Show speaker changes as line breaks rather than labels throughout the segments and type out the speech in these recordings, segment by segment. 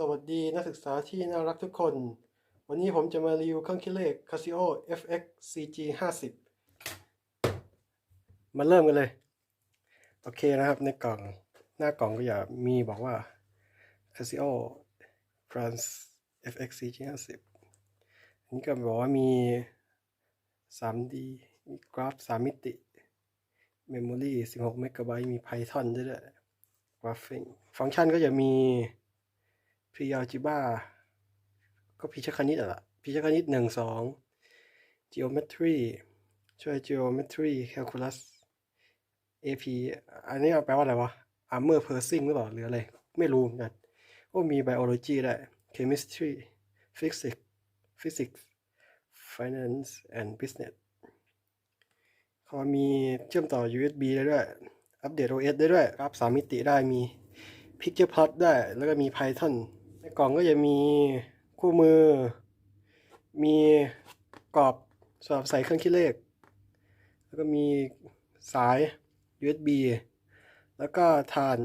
สวัสดีนักศึกษาที่น่ารักทุกคน วันนี้ผมจะมารีวิวเครื่องคิดเลข Casio FX CG 50มาเริ่มกันเลย โอเคนะครับในกล่องหน้ากล่องก็อย่ามีบอกว่า Casio France FX CG 50อันนี้ก็บอกว่ามี 3D มีกราฟ 3 มิติ Memory 16 MB มี Python ด้วยด้วย Graphing ฟังก์ชันก็จะมี พรียลจิบ้าก็พิชคณิตอะพิชคณิตหนึ่งสองเจอเมตรีช่วย geometry calculus AP อันนี้แปลว่าอะไรวะ armor piercing หรือเปล่าหรืออะไร ไม่รู้เหมือนกันโอ้มี biology ได้เคมิสทรีฟิสิกส์ฟินแลนซ์และบิสเ and business เขามีเชื่อมต่อ USB ได้ด้วย อัปเดต OS ได้ด้วย กรับสามมิติได้มี picture plot ได้ แล้วก็มี Python ในกล่องก็จะมีคู่มือ มีกรอบสำหรับใส่เครื่องคิดเลข แล้วก็มีสาย USB แล้วก็ฐาน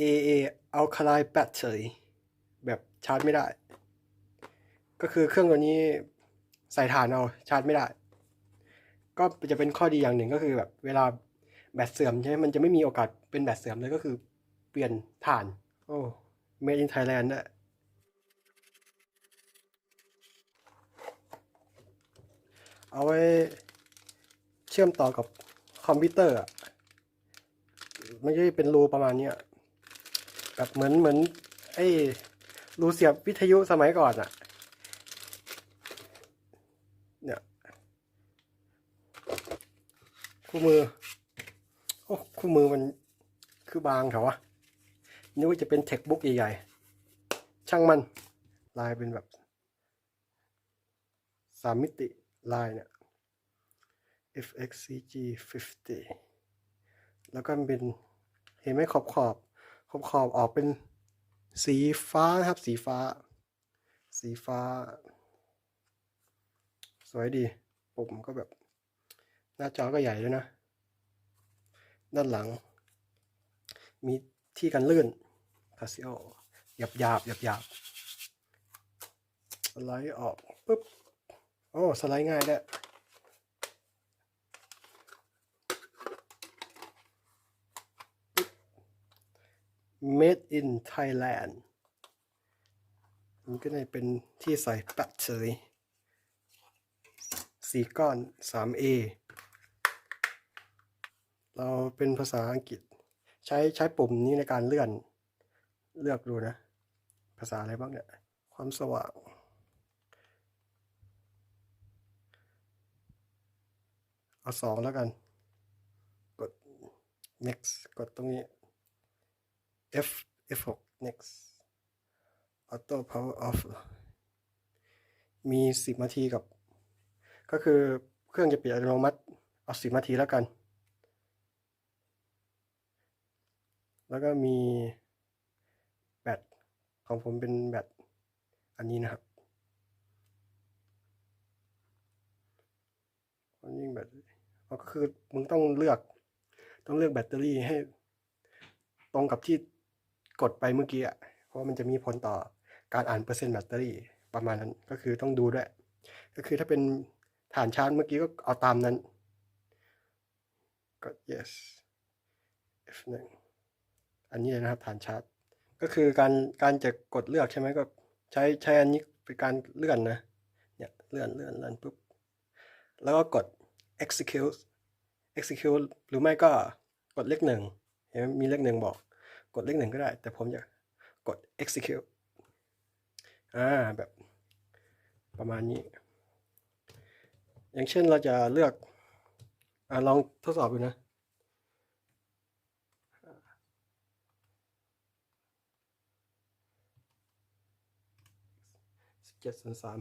AA Alkaline Battery แบบชาร์จไม่ได้ ก็คือเครื่องตัวนี้ใส่ถ่านเอาชาร์จไม่ได้ ก็จะเป็นข้อดีอย่างหนึ่งก็คือแบบเวลาแบตเสื่อมใช่ไหมมันจะไม่มีโอกาสเป็นแบตเสื่อมเลยก็คือเปลี่ยนถ่าน โอ้ made in Thailand ด้วยเอาไว้เชื่อมต่อกับคอมพิวเตอร์อะไม่ใช่เป็นรูประมาณเนี้ยแบบเหมือนเหมือนไอ้รูเสียบวิทยุสมัยก่อนอะเนี่ยคู่มือ โอ้คู่มือมันคือบางเถอะวะ นึกว่าจะเป็นเทคบุ๊กใหญ่ๆ ช่างมัน ลายเป็นแบบสามมิติลายเนี่ย FXCG 50แล้วก็เป็น เห็นไหมขอบขอบขอบขอบออกเป็นสีฟ้านะครับ สีฟ้า สีฟ้า สวยดีปุ่มก็แบบ หน้าจอก็ใหญ่ด้วยนะ ด้านหลัง มี ที่กันลื่น Casio หยับหยาบหยับหยาบสไลด์ออกปุ๊บโอ้สไลด์ง่ายด้วย Made in Thailand มันก็เลยเป็นที่ใส่แบตเตอรี่สี่ก้อน 3A เราเป็นภาษาอังกฤษ ใช้ใช้ปุ่มนี้ในการเลื่อน เลือกดูนะ ภาษาอะไรบ้างเนี่ย ความสว่าง เอาสองแล้วกัน กด next กดตรงนี้ F F6 next auto power off มีสิบนาทีกับ ก็คือเครื่องจะเปิดอัตโนมัติ เอาสิบนาทีแล้วกัน แล้วก็มีแบตของผมเป็นแบตอันนี้นะครับอันนี้แบตก็คือมึงต้องเลือก ต้องเลือกแบตเตอรี่ให้ ตรงกับที่กดไปเมื่อกี้อะเพราะมันจะมีผลต่อการอ่านเปอร์เซ็นต์แบตเตอรี่ประมาณนั้นก็คือต้องดูด้วย ก็คือถ้าเป็นฐานชาร์จเมื่อกี้ก็เอาตามนั้นกด yes F1 อันนี้เลยนะครับฐานชาร์จ ก็คือการการจะกดเลือกใช่ไหมก็ใช้ใช้อันนี้เป็นการเลื่อนนะเนี่ยเลื่อนเลื่อนเลื่อนปุ๊บแล้วก็กด execute execute หรือไม่ก็กดเลขหนึ่งเห็นไหมมีเลขหนึ่งบอก กดเลขหนึ่งก็ได้ แต่ผมจะกด execute อ่าแบบประมาณนี้ อย่างเช่นเราจะเลือกอ่าลองทดสอบดูนะ เจ็ดส่วนสาม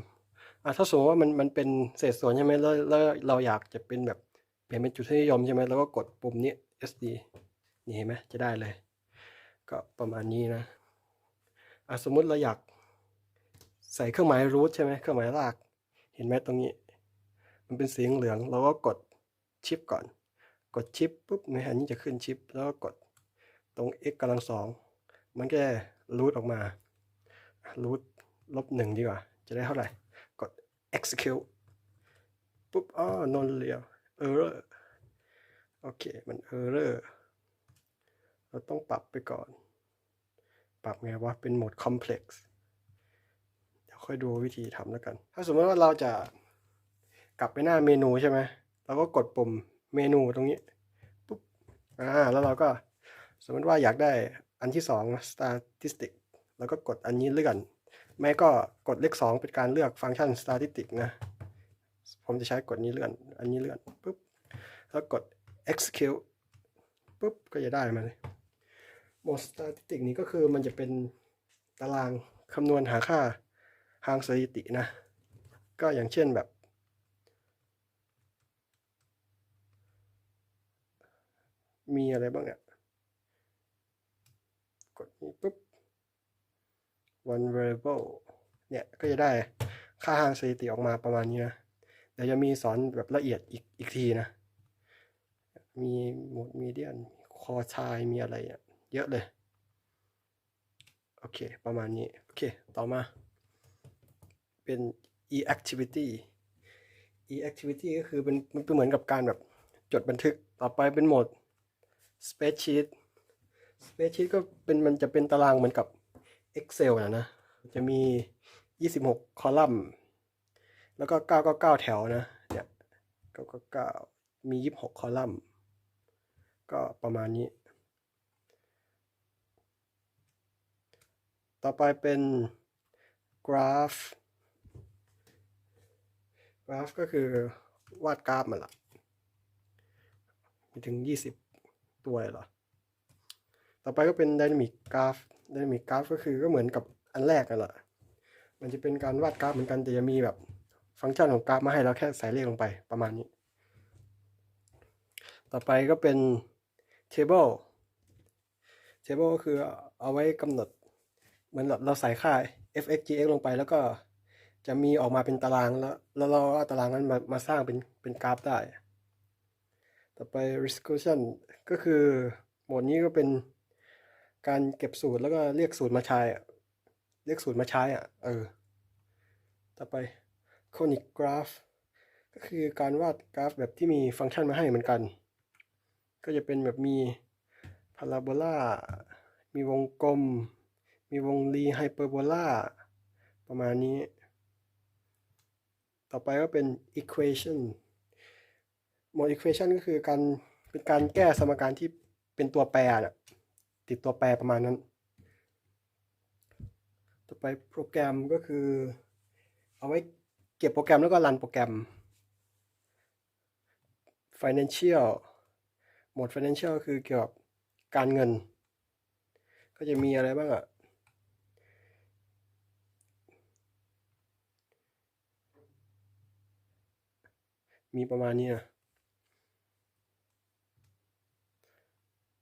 อะถ้าสมมติว่ามันมันเป็นเศษส่วนใช่ไหมแล้วแล้วเราอยากจะเป็นแบบเปลี่ยนเป็นจุดที่นิยมใช่ไหมแล้วก็กดปุ่มนี้ SD นี่เห็นไหมจะได้เลย ก็ประมาณนี้นะอะสมมุติเราอยากใส่เครื่องหมายรูทใช่ไหมเครื่องหมายราก เห็นไหมตรงนี้ มันเป็นสีเหลืองเราก็กดชิปก่อน กดชิปปุ๊บเนี่ยนนี้จะขึ้นชิป แล้วก็กดตรง x กำลังสองมันก็รูทออกมารูทลบหนึ่งดีกว่า จะได้เท่าไหร่ กด execute ปุ๊บอ๋อนนเลียว error โอเค มัน error เราต้องปรับไปก่อน ปรับไงวะ เป็นโหมด complex เดี๋ยวค่อยดูวิธีทำแล้วกัน ถ้าสมมติว่าเราจะกลับไปหน้าเมนูใช่ไหมเราก็กดปุ่มเมนูตรงนี้ปุ๊บอ่าแล้วเราก็สมมติว่าอยากได้อันที่สอง statistic แล้วก็กดอันนี้เลื่อน ไม่ก็กดเลขสองเป็นการเลือกฟังก์ชัน statistic นะ ผมจะใช้กดนี้เลื่อน อันนี้เลื่อนปุ๊บ แล้วกด execute ปุ๊บ ก็จะได้มาเลยโหมด statistic นี้ก็คือมันจะเป็นตารางคำนวณหาค่าทางสถิตินะ ก็อย่างเช่นแบบ มีอะไรบ้างเนี่ยกดนี้ปุ๊บ one variable เนี่ยก็จะได้ค่าทางสถิติออกมาประมาณนี้นะ เดี๋ยวจะมีสอนแบบละเอียดอีกอีกทีนะ มีโหมดมีเดียนคอชายมีอะไรเยอะเลย โอเค ประมาณนี้ โอเค ต่อมา เป็น e activity e activity ก็คือเป็นมันเป็นเหมือนกับการแบบจดบันทึกต่อไปเป็นโหมด spreadsheet spreadsheet ก็เป็นมันจะเป็นตารางเหมือนกับ Excel นะนะจะมี 26 คอลัมน์ แล้วก็ 999 แถวนะเนี่ย999 มี 26 คอลัมน์ ก็ประมาณนี้ ต่อไปเป็นกราฟ กราฟก็คือวาดกราฟมาละมีถึง 20 ตัวเลยเหรอ ต่อไปก็เป็น Dynamic Graph Dynamic Graph ก็คือก็เหมือนกับอันแรกกันแหละมันจะเป็นการวาดกราฟเหมือนกันแต่จะมีแบบฟังก์ชันของกราฟมาให้เราแค่ใส่เลขลงไปประมาณนี้ ต่อไปก็เป็น Table Table ก็คือเอาไว้กำหนด เหมือนเราใส่ค่า f(x,g,x) ลงไปแล้วก็จะมีออกมาเป็นตารางแล้วแล้วเราเอาตารางนั้นมามาสร้างเป็นเป็นกราฟได้ ต่อไป recursion ก็คือโหมดนี้ก็เป็น การเก็บสูตรแล้วก็เรียกสูตรมาใช้อะเรียกสูตรมาใช้อะ เออ ต่อไป conic graph ก็คือการวาดกราฟแบบที่มีฟังก์ชันมาให้เหมือนกัน ก็จะเป็นแบบมีพาราโบลามีวงกลม มีวงรีไฮเปอร์โบลาประมาณนี้ ต่อไปก็เป็น equation โหมด equation ก็คือการเป็นการแก้สมการที่เป็นตัวแปรน่ะ ติดตัวแปรประมาณนั้น ต่อไปโปรแกรมก็คือ เอาไว้เก็บโปรแกรมแล้วก็รันโปรแกรม financial โหมด financial คือเกี่ยวกับการเงิน ก็จะมีอะไรบ้างอะมีประมาณนี้นะ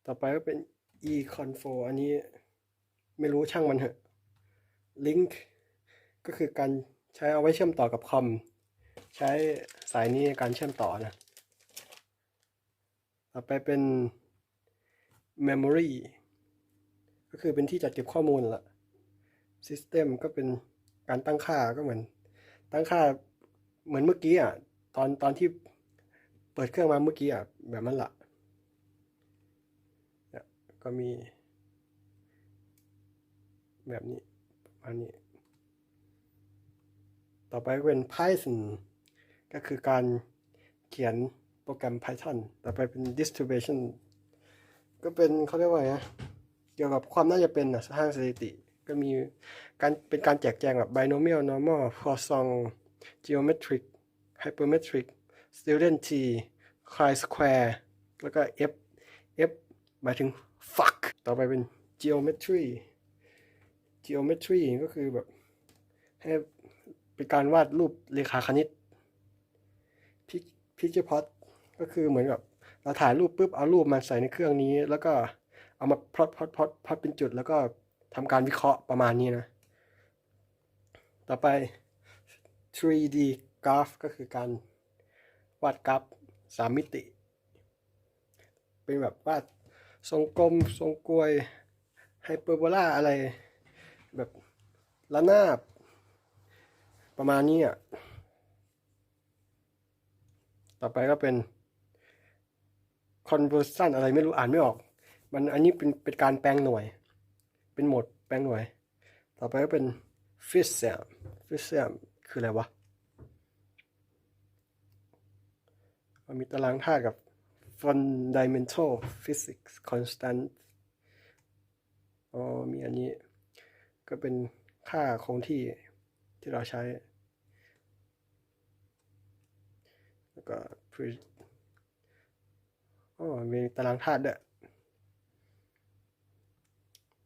ต่อไปก็เป็น e confo อันนี้ไม่รู้ช่างมันเถอะ link ก็คือการใช้เอาไว้เชื่อมต่อกับคอม ใช้สายนี้ในการเชื่อมต่อนะ ต่อไปเป็น memory ก็คือเป็นที่จัดเก็บข้อมูลละ system ก็เป็นการตั้งค่าก็เหมือน ตั้งค่าเหมือนเมื่อกี้อะ ตอนตอนที่เปิดเครื่องมาเมื่อกี้อะ แบบนั้นละเนี่ย ก็มี แบบนี้ประมาณนี้ ต่อไปเป็น Python ก็คือการเขียนโปรแกรม Python ต่อไปเป็น distribution ก็เป็นเขาเรียกว่าไงเกี่ยวกับความน่าจะเป็นนะทางสถิติ ก็มีการเป็นการแจกแจงแบบ binomial normal Poisson geometric hypermetric student t chi square แล้วก็ f f หมายถึง fuck ต่อไปเป็น geometry geometry ก็คือแบบ ให้เป็นการวาดรูปเรขาคณิต picture plot ก็คือเหมือนกับเราถ่ายรูปปุ๊บเอารูปมาใส่ในเครื่องนี้ แล้วก็เอามาพลอตพลอตพลอตพลอตเป็นจุด แล้วก็ทำการวิเคราะห์ประมาณนี้นะ ต่อไป 3D graph ก็คือการวาดกราฟสามมิติ เป็นแบบวาด ทรงกลมทรงกลวยไฮเปอร์โบลาอะไรแบบระนาบ ประมาณนี้อะ ต่อไปก็เป็น conversion อะไรไม่รู้อ่านไม่ออก มันอันนี้เป็นเป็นการแปลงหน่วย เป็นโหมดแปลงหน่วย ต่อไปก็เป็น f i s s a m f i s s a m คืออะไรวะมันมีตารางธาตุกับ fundamental physics constant อ๋อ มีอันนี้ ก็เป็นค่าคงที่ที่เราใช้ แล้วก็ pre อ๋อมีตารางธาตุด้วย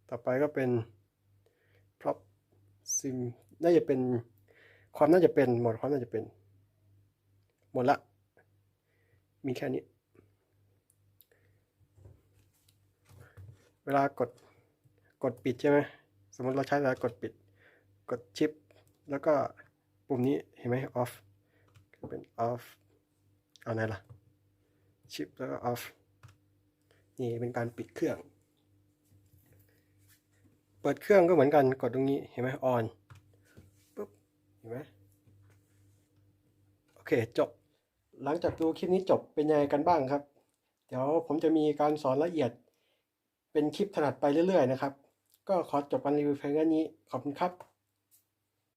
ต่อไปก็เป็น prop sim น่าจะเป็นความน่าจะเป็น หมดความน่าจะเป็น หมดละ มีแค่นี้ เวลากดกดปิดใช่ไหมสมมติเราใช้แล้วกดปิด กดชิป แล้วก็ปุ่มนี้เห็นไหม off เป็น off เอาไหนล่ะ ชิปแล้วก็ off นี่เป็นการปิดเครื่อง เปิดเครื่องก็เหมือนกันกดตรงนี้เห็นไหม on ปุ๊บเห็นไหมโอเคจบ หลังจากดูคลิปนี้จบเป็นยังไงกันบ้างครับ เดี๋ยวผมจะมีการสอนละเอียด เป็นคลิปถนัดไปเรื่อยๆนะครับ ก็ขอจบการรีวิวเพียงแค่นี้ขอบคุณครับ